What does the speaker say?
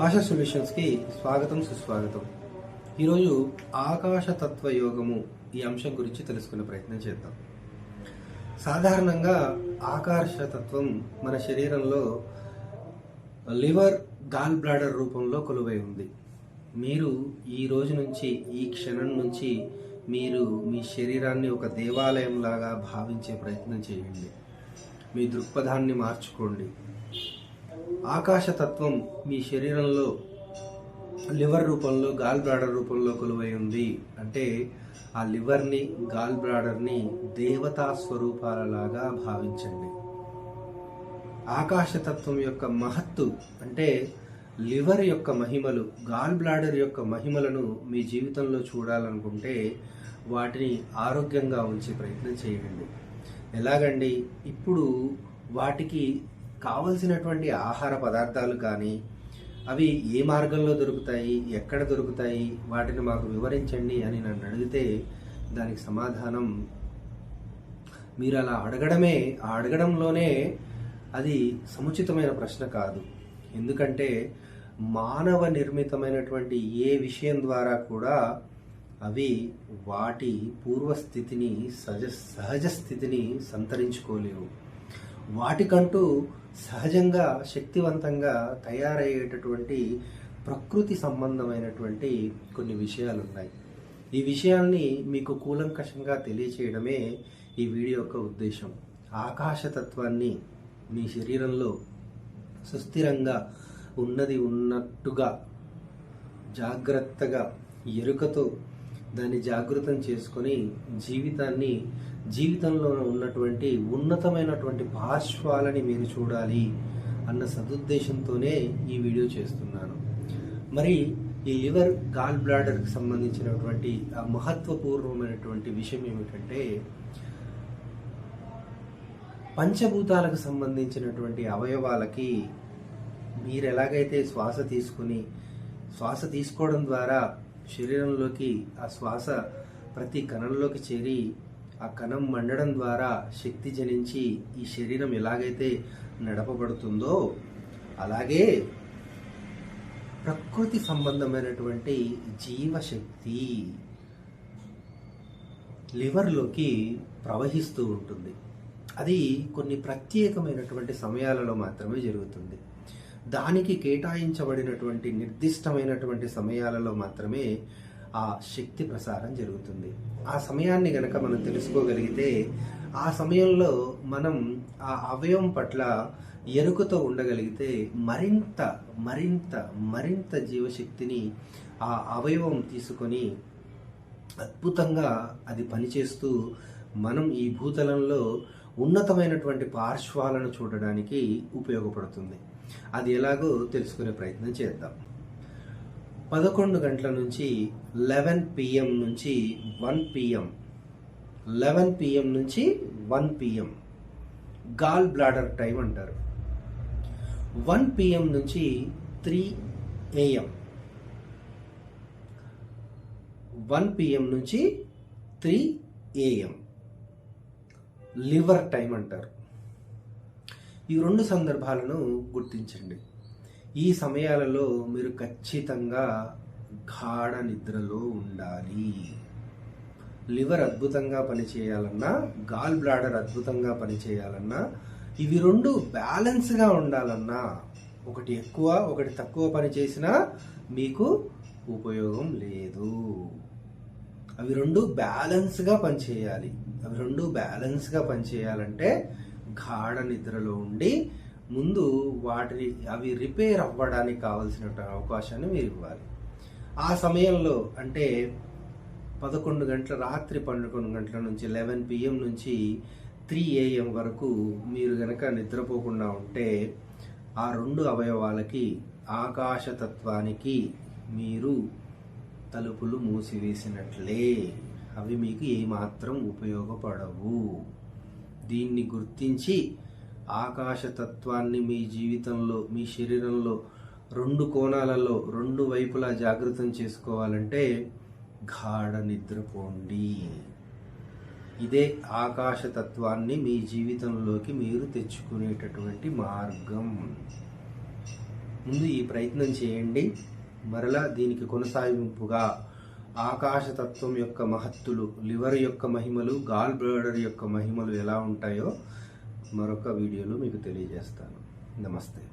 ఆశా సొల్యూషన్స్కి స్వాగతం సుస్వాగతం. ఈరోజు ఆకాశతత్వ యోగము ఈ అంశం గురించి తెలుసుకునే ప్రయత్నం చేద్దాం. సాధారణంగా ఆకాశతత్వం మన శరీరంలో లివర్ గాల్ బ్లాడర్ రూపంలో కొలువై ఉంది. మీరు ఈ రోజు నుంచి ఈ క్షణం నుంచి మీరు మీ శరీరాన్ని ఒక దేవాలయం లాగా భావించే ప్రయత్నం చేయండి. మీ దృక్పథాన్ని మార్చుకోండి. ఆకాశతత్వం మీ శరీరంలో లివర్ రూపంలో గాల్ బ్రాడర్ రూపంలో కొలువై ఉంది. అంటే ఆ లివర్ని గాల్ బ్రాడర్ని దేవతా స్వరూపాలలాగా భావించండి. ఆకాశతత్వం యొక్క మహత్తు అంటే లివర్ యొక్క మహిమలు గాల్ బ్లాడర్ యొక్క మహిమలను మీ జీవితంలో చూడాలనుకుంటే వాటిని ఆరోగ్యంగా ఉంచే ప్రయత్నం చేయండి. ఎలాగండి? ఇప్పుడు వాటికి కావలసినటువంటి ఆహార పదార్థాలు కానీ అవి ఏ మార్గంలో దొరుకుతాయి ఎక్కడ దొరుకుతాయి వాటిని మాకు వివరించండి అని నన్ను అడిగితే దానికి సమాధానం మీరు అలా అడగడమే ఆ అడగడంలోనే అది సముచితమైన ప్రశ్న కాదు. ఎందుకంటే మానవ నిర్మితమైనటువంటి ఏ విషయం ద్వారా కూడా అవి వాటి పూర్వస్థితిని సహజ సహజ స్థితిని సంతరించుకోలేవు. వాటికంటూ సహజంగా శక్తివంతంగా తయారయ్యేటటువంటి ప్రకృతి సంబంధమైనటువంటి కొన్ని విషయాలు ఉన్నాయి ఈ విషయాల్ని మీకు కూలంకషంగా తెలియచేయడమే ఈ వీడియో యొక్క ఉద్దేశం. ఆకాశతత్వాన్ని మీ శరీరంలో సుస్థిరంగా ఉన్నది ఉన్నట్టుగా జాగ్రత్తగా ఎరుకతో దాన్ని జాగృతం చేసుకొని జీవితాన్ని జీవితంలో ఉన్నటువంటి ఉన్నతమైనటువంటి పార్శ్వాలని మీరు చూడాలి అన్న సదుద్దేశంతోనే ఈ వీడియో చేస్తున్నాను. మరి ఈ లివర్ గాల్ బ్లాడర్కి సంబంధించినటువంటి ఆ మహత్వపూర్వమైనటువంటి విషయం ఏమిటంటే పంచభూతాలకు సంబంధించినటువంటి అవయవాలకి మీరు ఎలాగైతే శ్వాస తీసుకుని శ్వాస తీసుకోవడం ద్వారా శరీరంలోకి ఆ శ్వాస ప్రతి కణంలోకి చేరి ఆ కణం మండడం ద్వారా శక్తి జనించి ఈ శరీరం ఎలాగైతే నడపబడుతుందో అలాగే ప్రకృతి సంబంధమైనటువంటి జీవశక్తి లివర్లోకి ప్రవహిస్తూ ఉంటుంది. అది కొన్ని ప్రత్యేకమైనటువంటి సమయాలలో మాత్రమే జరుగుతుంది. దానికి కేటాయించబడినటువంటి నిర్దిష్టమైనటువంటి సమయాలలో మాత్రమే ఆ శక్తి ప్రసారం జరుగుతుంది. ఆ సమయాన్ని గనక మనం తెలుసుకోగలిగితే ఆ సమయంలో మనం ఆ అవయవం పట్ల ఎరుకతో ఉండగలిగితే మరింత మరింత మరింత జీవశక్తిని ఆ అవయవం తీసుకొని అద్భుతంగా అది పనిచేస్తూ మనం ఈ భూతలంలో ఉన్నతమైనటువంటి పార్శ్వాలను చూడడానికి ఉపయోగపడుతుంది. అది ఎలాగో తెలుసుకునే ప్రయత్నం చేద్దాం. పదకొండు గంటల నుంచి లెవెన్ పిఎం నుంచి వన్ పిఎం లెవెన్ పిఎం నుంచి one PM gall bladder time అంటారు. వన్ పిఎం నుంచి త్రీ ఏఎం వన్ పిఎం నుంచి త్రీ ఏఎం లివర్ టైం అంటారు. ఈ రెండు సందర్భాలను గుర్తించండి. ఈ సమయాలలో మీరు ఖచ్చితంగా గాఢ నిద్రలో ఉండాలి. లివర్ అద్భుతంగా పనిచేయాలన్నా గాల్ బ్లాడర్ అద్భుతంగా పనిచేయాలన్నా ఇవి రెండు బ్యాలెన్స్గా ఉండాలన్నా ఒకటి ఎక్కువ ఒకటి తక్కువ పని చేసినా మీకు ఉపయోగం లేదు. అవి రెండు బ్యాలెన్స్గా పనిచేయాలి. అవి రెండు బ్యాలెన్స్గా పనిచేయాలంటే గాఢ నిద్రలో ఉండి ముందు వాటిని అవి రిపేర్ అవ్వడానికి కావలసిన అవకాశాన్ని మీరు ఇవ్వాలి. ఆ సమయంలో అంటే పదకొండు గంటల రాత్రి పన్నెండు గంటల నుంచి లెవెన్ పిఎం నుంచి త్రీ ఏఎం వరకు మీరు గనక నిద్రపోకుండా ఉంటే ఆ రెండు అవయవాలకి ఆకాశతత్వానికి మీరు తలుపులు మూసివేసినట్లే. అవి మీకు ఏమాత్రం ఉపయోగపడవు. దీన్ని గుర్తించి ఆకాశతత్వాన్ని మీ జీవితంలో మీ శరీరంలో రెండు కోణాలలో రెండు వైపులా జాగృతం చేసుకోవాలంటే గాఢ నిద్రపోండి. ఇదే ఆకాశతత్వాన్ని మీ జీవితంలోకి మీరు తెచ్చుకునేటటువంటి మార్గం. ముందు ఈ ప్రయత్నం చేయండి. మరలా దీనికి కొనసాగింపుగా ఆకాశతత్వం యొక్క మహత్తులు లివర్ యొక్క మహిమలు గాల్ బ్లాడర్ యొక్క మహిమలు ఎలా ఉంటాయో మరొక వీడియోలో మీకు తెలియజేస్తాను. నమస్తే.